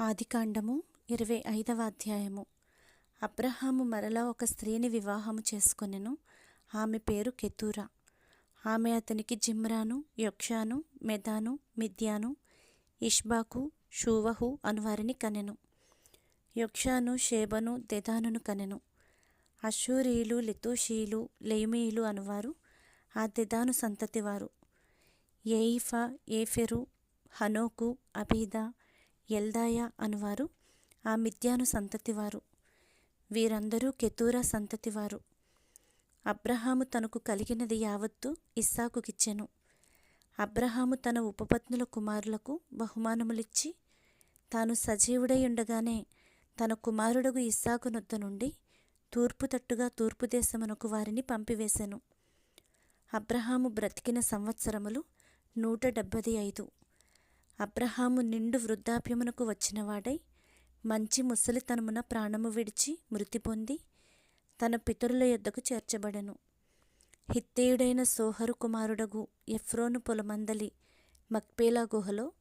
ఆదికాండము ఇరవై ఐదవ అధ్యాయము. అబ్రహాము మరలా ఒక స్త్రీని వివాహము చేసుకొనెను. ఆమె పేరు కెతూరా. ఆమె అతనికి Zimran Jokshan Medan Midian Ishbak Shuah అనువారిని కనెను. యొక్షాను షేబను దెదానును కనెను. అశూరీలు లితూషీలు లేమీయులు అనువారు ఆ దెదాను సంతతివారు ఏయిఫా ఏఫెరు హనోకు అబీదా ఎల్దాయా అనువారు. ఆ మిథ్యాను సంతతివారు. వీరందరూ కెతూరా సంతతివారు. అబ్రహాము తనకు కలిగినది యావత్తు ఇస్సాకుకిచ్చెను. అబ్రహాము తన ఉపపత్నుల కుమారులకు బహుమానములిచ్చి తాను సజీవుడై ఉండగానే తన కుమారుడగు ఇస్సాకు నొద్ద నుండి తూర్పు తట్టుగా తూర్పు దేశమునకు వారిని పంపివేశెను అబ్రహాము బ్రతికిన సంవత్సరములు నూట డెబ్బది ఐదు. అబ్రహాము నిండు వృద్ధాప్యమునకు వచ్చినవాడై మంచి ముసలితనమున ప్రాణము విడిచి మృతి పొంది తన పితరుల యొద్దకు చేర్చబడెను. హిత్తేయుడైన సోహరు కుమారుడగు ఎఫ్రోను పొలమందలి మక్పేలా గుహలో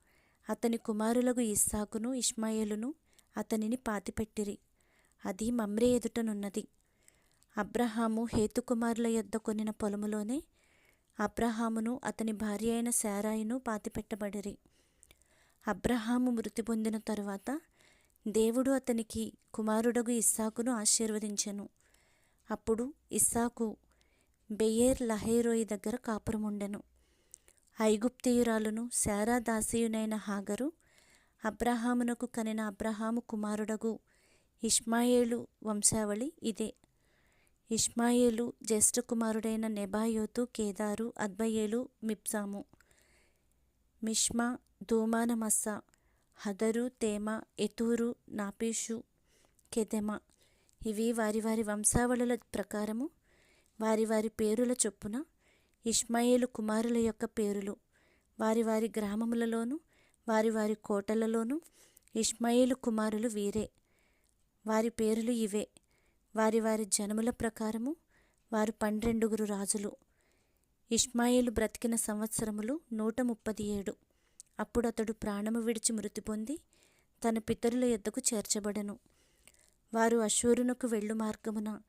అతని కుమారులకు ఇస్సాకును ఇష్మాయేలును అతనిని పాతిపెట్టిరి. అది మమ్రే ఎదుటనున్నది. అబ్రహాము హేతుకుమారుల యొద్ద కొనిన పొలములోనే అబ్రహామును అతని భార్య అయిన శారాయిను పాతిపెట్టబడిరి. అబ్రహాము మృతి పొందిన తరువాత దేవుడు అతనికి కుమారుడగు ఇస్సాకును ఆశీర్వదించెను. అప్పుడు ఇస్సాకు బెయేర్ లహైరోయి దగ్గర కాపురముండెను. ఐగుప్తియురాలును శారా దాసీయునైన హాగరు అబ్రహామునకు కనిన అబ్రహాము కుమారుడగు ఇష్మాయేలు వంశావళి ఇదే. ఇష్మాయేలు జ్యేష్ఠ కుమారుడైన నెబాయోతు కేదారు అద్బయేలు మిప్సాము మిష్మా ధూమానమస్స హదరు తేమ ఎతూరు నాపీషు కెదెమ ఇవి వారి వారి వంశావళుల ప్రకారము వారి వారి పేరుల చొప్పున ఇష్మాయేలు కుమారుల యొక్క పేరులు వారి వారి గ్రామములలోను వారి వారి కోటలలోను ఇష్మాయేలు కుమారులు వీరే వారి పేరులు ఇవే వారి వారి జనముల ప్రకారము వారు పన్నెండుగురు రాజులు ఇష్మాయేలు బ్రతికిన సంవత్సరములు నూట ముప్పది ఏడు అప్పుడు అతడు ప్రాణము విడిచి మృతి పొంది తన పితరుల యొద్దకు చేర్చబడను. వారు అశూరునకు వెళ్ళు మార్గమున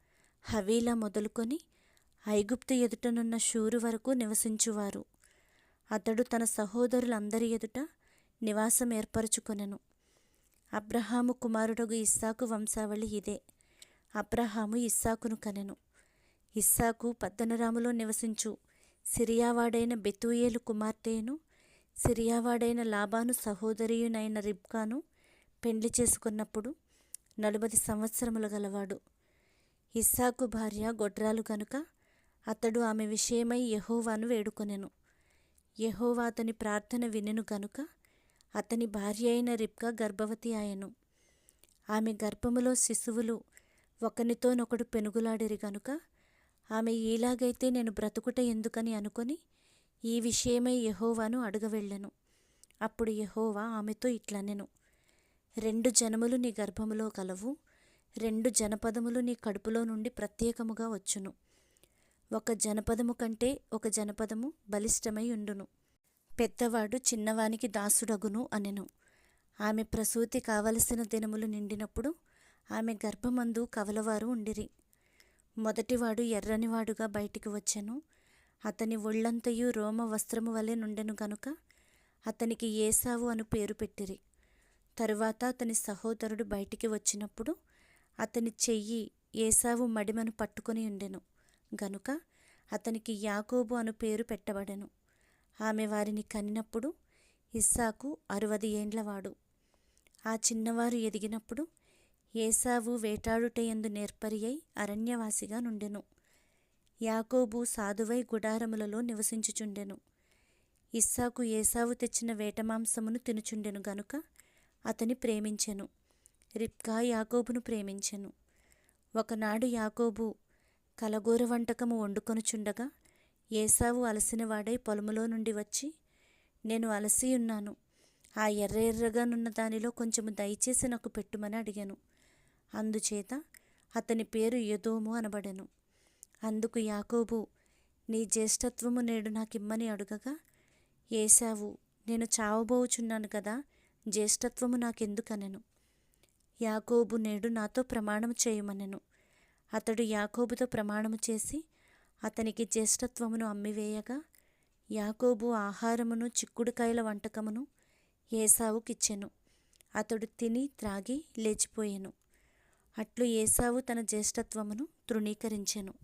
హవీలా మొదలుకొని ఐగుప్తు ఎదుటనున్న షూరు వరకు నివసించువారు. అతడు తన సహోదరులందరి ఎదుట నివాసం ఏర్పరచుకొనెను. అబ్రహాము కుమారుడగు ఇస్సాకు వంశావళి ఇదే. అబ్రహాము ఇస్సాకును కనెను. ఇస్సాకు పద్దనరాములో నివసించు. సిరియావాడైన బెతూయేలు కుమార్తెను సిరియావాడైన లాబాను సహోదరియునైన రిబ్కాను పెండ్లి చేసుకున్నప్పుడు నలభై సంవత్సరములు గలవాడు. ఇస్సాకు భార్య గొడ్రాలు కనుక అతడు ఆమె విషయమై యహోవాను వేడుకొనెను. యహోవా అతని ప్రార్థన వినెను గనుక అతని భార్య అయిన రిబ్కా గర్భవతి ఆయను. ఆమె గర్భములో శిశువులు ఒకనితోనొకడు పెనుగులాడిరి గనుక ఆమె ఇలాగైతే నేను బ్రతుకుట ఎందుకని అనుకొని ఈ విషయమై యహోవాను అడగవెళ్ళెను. అప్పుడు యహోవా ఆమెతో ఇట్లనెను. రెండు జనములు నీ గర్భములో కలవు రెండు జనపదములు నీ కడుపులో నుండి ప్రత్యేకముగా వచ్చును. ఒక జనపదము కంటే ఒక జనపదము బలిష్టమై ఉండును. పెద్దవాడు చిన్నవానికి దాసుడగును అనెను. ఆమె ప్రసూతి కావలసిన దినములు నిండినప్పుడు ఆమె గర్భమందు కవలవారు ఉండిరి. మొదటివాడు ఎర్రనివాడుగా బయటికి వచ్చెను. అతని ఒళ్ళంతయు రోమ వస్త్రము వలె నుండెను గనుక అతనికి ఏసావు అను పేరు పెట్టిరి. తరువాత అతని సహోదరుడు బయటికి వచ్చినప్పుడు అతని చెయ్యి ఏసావు మడిమను పట్టుకొని ఉండెను. గనుక అతనికి యాకోబు అను పేరు పెట్టబడెను. ఆమె వారిని కనినప్పుడు ఇస్సాకు అరవది ఏండ్లవాడు ఆ చిన్నవారు ఎదిగినప్పుడు ఏసావు వేటాడుటయందు నేర్పరి అయి అరణ్యవాసిగా నుండెను. యాకోబు సాధువై గుడారములలో నివసించుచుండెను. ఇస్సాకు ఏసావు తెచ్చిన వేటమాంసమును తినుచుండెను గనుక అతని ప్రేమించెను. రిప్కా యాకోబును ప్రేమించెను. ఒకనాడు యాకోబు కలగూర వంటకము వండుకొనుచుండగా ఏసావు అలసినవాడై పొలములో నుండి వచ్చి నేను అలసి ఉన్నాను. ఆ ఎర్ర ఎర్రగానున్న దానిలో కొంచెము దయచేసి నాకు పెట్టుమని అడిగాను. అందుచేత అతని పేరు యదోము అనబడెను. అందుకు యాకోబు నీ జ్యేష్ఠత్వము నేడు నాకిమ్మని అడుగగా ఏసావు నేను చావబోచున్నాను కదా జ్యేష్ఠత్వము నాకెందుకనెను? యాకోబు నేడు నాతో ప్రమాణము చేయమనెను. అతడు యాకోబుతో ప్రమాణము చేసి అతనికి జ్యేష్ఠత్వమును అమ్మివేయగా యాకోబు ఆహారమును చిక్కుడుకాయల వంటకమును ఏసావుకిచ్చెను అతడు తిని త్రాగి లేచిపోయెను. అట్లు ఏసావు తన జ్యేష్ఠత్వమును తృణీకరించెను.